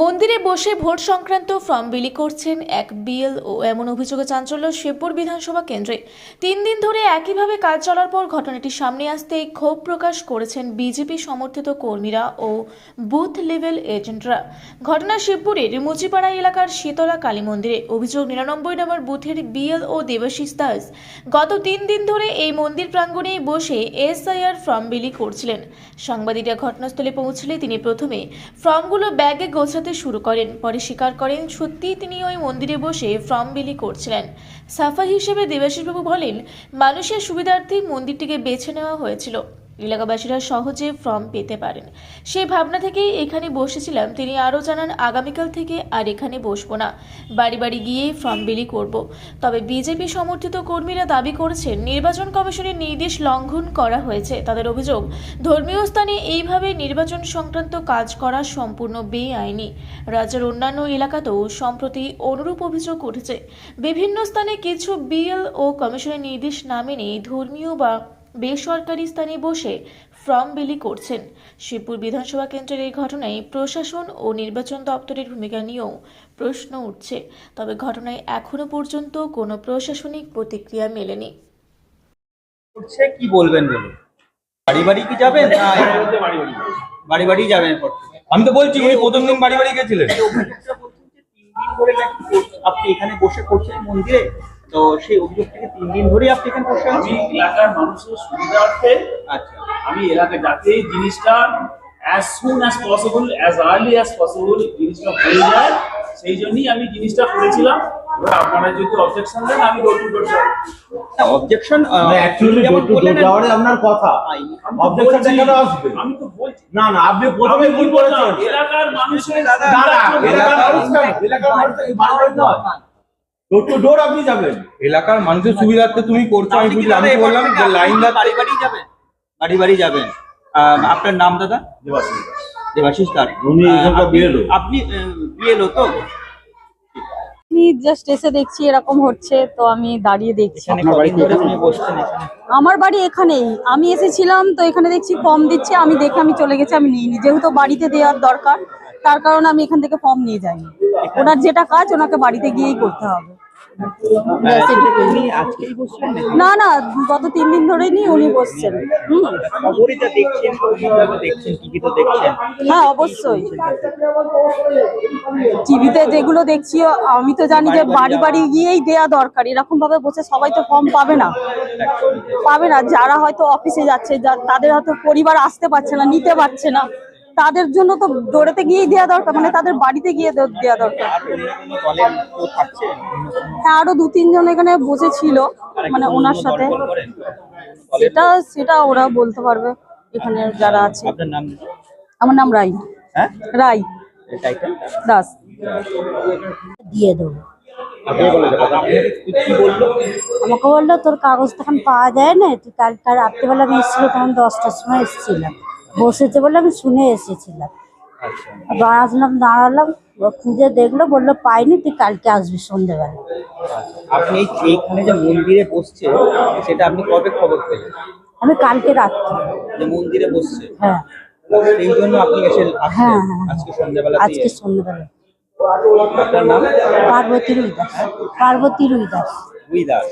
মন্দিরে বসে ভোট সংক্রান্ত ফর্ম বিলি করছেন এক বিএল ও এমন অভিযোগে চাঞ্চল্য শিবপুর বিধানসভা কেন্দ্রে। তিন দিন ধরে একইভাবে কাজ চলার পর ঘটনাটি সামনে আসতেই ক্ষোভ প্রকাশ করেছেন বিজেপি সমর্থিত কর্মীরা ও বুথ লেভেল এজেন্টরা। ঘটনা শিবপুরের মুচিপাড়া এলাকার শীতলা কালী মন্দিরে। অভিযোগ, নিরানব্বই নম্বর বুথের বিএল ও দেবাশিস দাস গত তিন দিন ধরে এই মন্দির প্রাঙ্গণেই বসে এসআইআর ফর্ম বিলি করছিলেন। সাংবাদিকরা ঘটনাস্থলে পৌঁছলে তিনি প্রথমে ফর্মগুলো ব্যাগে গোছাতে শুরু করেন। পরে স্বীকার করেন, সত্যিই তিনি ওই মন্দিরে বসে ফর্ম বিলি করছিলেন। সাফা হিসেবে দেবাশিসবাবু বলেন, মানুষের সুবিধার্থেই মন্দিরটিকে বেছে নেওয়া হয়েছিল। এলাকাবাসীরা সহজে ফর্ম পেতে পারেন। সেই ভাবনা থেকেই এখানে বসেছিলাম। তিনি আরও জানান, আগামীকাল থেকে আর এখানে বসবো না। বাড়ি বাড়ি গিয়ে ফর্ম বিলি করব। তবে বিজেপি সমর্থিত কর্মীরা দাবি করেছেন, নির্বাচন কমিশনের নির্দেশ লঙ্ঘন করা হয়েছে। তাদের অভিযোগ, ধর্মীয় স্থানে এইভাবে নির্বাচন সংক্রান্ত কাজ করা সম্পূর্ণ বেআইনি। রাজ্যের অন্যান্য এলাকাতেও সম্প্রতি অনুরূপ অভিযোগ উঠেছে। বিভিন্ন স্থানে কিছু বিএল ও কমিশনের নির্দেশ না মেনে ধর্মীয় বা বেসরকারি স্থানে বসে ফর্ম বিলি করছেন। শিবপুর বিধানসভা কেন্দ্রের এই ঘটনায় প্রশাসন ও নির্বাচন দপ্তরের ভূমিকা নিয়েও প্রশ্ন উঠছে। তবে ঘটনায় এখনও পর্যন্ত কোনো প্রশাসনিক প্রতিক্রিয়া মেলেনি। করছে কি বলবেন বলুন? বাড়ি বাড়ি কি যাবেন? না বাড়ি বাড়ি যাবেন। এরপর থেকে? আমি তো বলছি উনি প্রথম দিন বাড়ি বাড়ি গেছিলেন। এই অভিযোগটা বলছেন যে তিন দিন ধরে নাকি আপনি এখানে বসে করছেন মন্দিরে? তো সেই অভিযোগ থেকে তিন দিন ধরেই আপনি এখানে বসে আমি এলাকার মানুষের সুবিধার্থে আচ্ছা। আমি এলাকায় যাতে জিনিসটা as soon as possible as early as possible জিনিসটা হয়ে যায় সেই জন্যই আমি জিনিসটা করেছিলাম। এবার আপনারা যদি অবজেকশন দেন আমি door to door objection actually door to door যাওয়ারে আপনার কথা। অবজেকশনটা কেন আসবে। আমি তো বলছি। না না আপনি প্রথমে ভুল করেছেন। এলাকার মানুষের না না এলাকার মানুষ এলাকার মানুষ বারবার নয়। ডোর টু ডোর আপনি যাবেন। এলাকার মানুষের সুবিধার্থে তুমি করছ আমি বুঝলাম আমি বললাম যে লাইন বাড়ি বাড়ি যাবেন? বাড়ি বাড়ি যাবেন। আপনার নাম দাদা? দেবাশিস উনি আপনি বিএলও তো? আমি জাস্ট এসে দেখছি এরকম হচ্ছে তো আমি দাঁড়িয়ে দেখছি। আমার বাড়ি এখানেই। আমি এসেছিলাম তো এখানে দেখছি ফর্ম দিচ্ছে আমি দেখে আমি চলে গেছি আমি নিইনি। যেহেতু বাড়িতে দেওয়ার দরকার তার কারণে আমি এখান থেকে ফর্ম নিয়ে যাইনি। ওনার যেটা কাজ ওনাকে বাড়িতে গিয়েই করতে হবে। নাকি? না না গত তিন দিন ধরেই নি উনি বসছেন। হ্যাঁ অবশ্যই। টিভিতে যেগুলো দেখছি আমি তো জানি যে বাড়ি বাড়ি গিয়েই দেয়া দরকার। এরকম ভাবে বসে সবাই তো ফর্ম পাবে না। পাবে না। যারা হয়তো অফিসে যাচ্ছে তাদের হয়তো পরিবার আসতে পারছে না নিতে পারছে না। তাদের জন্য তো দৌড়াতে গিয়েই দেওয়া দরকার মানে তাদের বাড়িতে গিয়ে দেওয়া দরকার। হ্যাঁ আরও দু তিনজন এখানে বসেছিল মানে ওনার সাথে। সেটা সেটা ওরা বলতে পারবে এখানে যারা আছে। আমার নাম রাই। হ্যাঁ? রাই। দাস। দিয়ে দেবো। আমাকে বলল তোর কাগজ তখন পাওয়া যায় না তুই কালকে রাত্রিবেলা আমি এসেছিল তখন দশটার সময় এসেছিলাম। বসেছে বলে আমি শুনে এসেছিলাম। আচ্ছা। দাঁড়ালাম দাঁড়ালাম খুঁজে দেখল বলল পাইনি তুই কালকে আসবি সন্ধ্যেবেলা আপনি এইখানে যে মন্দিরে বসছে সেটা আপনি কবে খবর পেলেন? আমি কালকে রাত্রি। যে মন্দিরে বসছে? হ্যাঁ। সেই জন্য আপনি এসে হ্যাঁ, হ্যাঁ। আজকে সন্ধ্যাবেলা আজকে সন্ধ্যেবেলা আপনার নাম? পার্বতী রুইদাস পার্বতী রুইদাস উই দাস।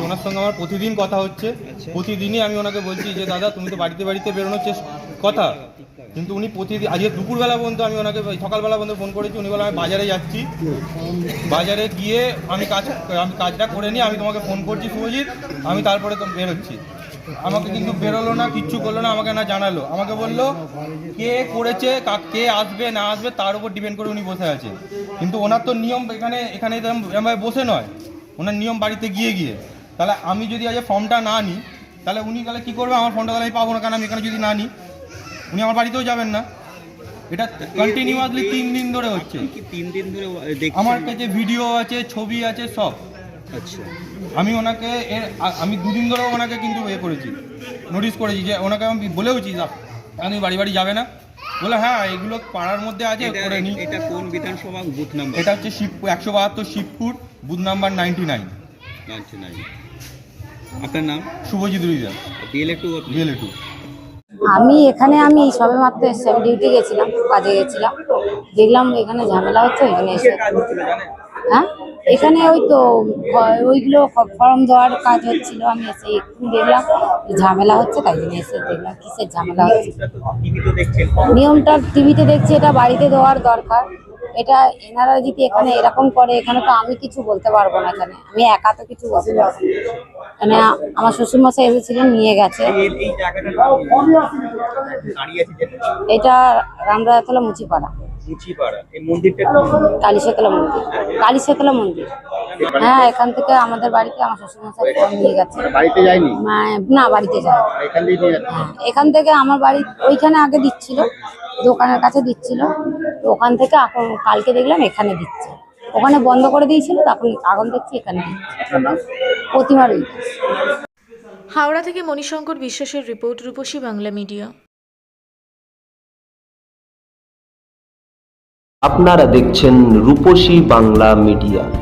ওনার সঙ্গে আমার প্রতিদিন কথা হচ্ছে। প্রতিদিনই আমি ওনাকে বলছি যে দাদা তুমি তো বাড়িতে বাড়িতে বেরোনোর চেষ্টা কথা। কিন্তু উনি প্রতিদিন আজকে দুপুরবেলা পর্যন্ত আমি ওনাকে সকালবেলা পর্যন্ত ফোন করেছি। উনি বলে আমি বাজারে যাচ্ছি। বাজারে গিয়ে আমি কাজ আমি কাজটা করে নিয়ে আমি তোমাকে ফোন করছি শুভজিৎ আমি তারপরে তো বেরোচ্ছি। আমাকে কিন্তু বেরোলো না কিচ্ছু করল না আমাকে না জানালো। আমাকে বলল কে করেছে কা- কে আসবে না আসবে তার উপর ডিপেন্ড করে উনি বসে আছে। কিন্তু ওনার তো নিয়ম এখানে এখানে বসে নয়। ওনার নিয়ম বাড়িতে গিয়ে গিয়ে। তাহলে আমি যদি আজ ফর্মটা না নিই তাহলে উনি তাহলে কী করবে? আমার ফর্মটা তাহলে আমি পাবো না কারণ আমি এখানে যদি না নিই উনি আমার বাড়িতেও যাবেন না। এটা কন্টিনিউয়াসলি তিন দিন ধরে হচ্ছে। কি তিন দিন ধরে আমার কাছে ভিডিও আছে ছবি আছে সব। আচ্ছা। আমি ওনাকে এর আমি দুদিন ধরে ওনাকে কিন্তু ইয়ে করেছি নোটিস করেছি যে ওনাকে আমি বলেওছি যা আপনি বাড়ি বাড়ি যাবে না? বলে হ্যাঁ এগুলো পাড়ার মধ্যে আছে করে নি এটা কোন বিধানসভা বুথ নাম্বার? এটা হচ্ছে শিবপুর একশো বাহাত্তর Shibpur booth number ninety nine ninety nine আপনার নাম? Subhajit Ruidas BLA two BLA two আমি এখানে আমি সবে মাত্র এসছি আমি ডিউটি গেছিলাম কাজে গেছিলাম। দেখলাম এখানে ঝামেলা হচ্ছে এখানে এসে হ্যাঁ? এখানে ওই তো ওইগুলো ফর্ম দেওয়ার কাজ হচ্ছিল আমি এসে একটু দেখলাম ঝামেলা হচ্ছে তাই জন্য এসে দেখলাম কিসের ঝামেলা হচ্ছে। নিয়মটা টিভিতে দেখছি এটা বাড়িতে দেওয়ার দরকার। এটা এনারা যদি এখানে এরকম করে এখানে তো আমি কিছু বলতে পারব না এখানে। আমি একা তো কিছু বলতে পারব না। এখানে আ- আমার শ্বশুরমশাই এসেছিলেন নিয়ে গেছে। এটা রামরায়তলা মুচিপাড়া? কালীশতলা মন্দির। কালীশতলা মন্দির। হ্যাঁ এখান থেকে আমাদের বাড়িতে আমার শ্বশুরমশাই নিয়ে গেছে। বাড়িতে যায়নি? মা- না বাড়িতে যায়। এখান হ্যাঁ, এখান থেকে আমার বাড়ি ওইখানে আগে দিচ্ছিল দোকানের কাছে দিচ্ছিল। ওখান থেকে এখন কালকে দেখলাম এখানে দিচ্ছে। ওখানে বন্ধ করে দিয়েছিল তখন আগুন দেখছি এখানে দিচ্ছে। আপনার নাম? প্রতিমা রুই। দাস। হাওড়া থেকে মণিশঙ্কর বিশ্বাসের রিপোর্ট রূপসী বাংলা মিডিয়া। আপনারা দেখছেন রূপসী বাংলা মিডিয়া।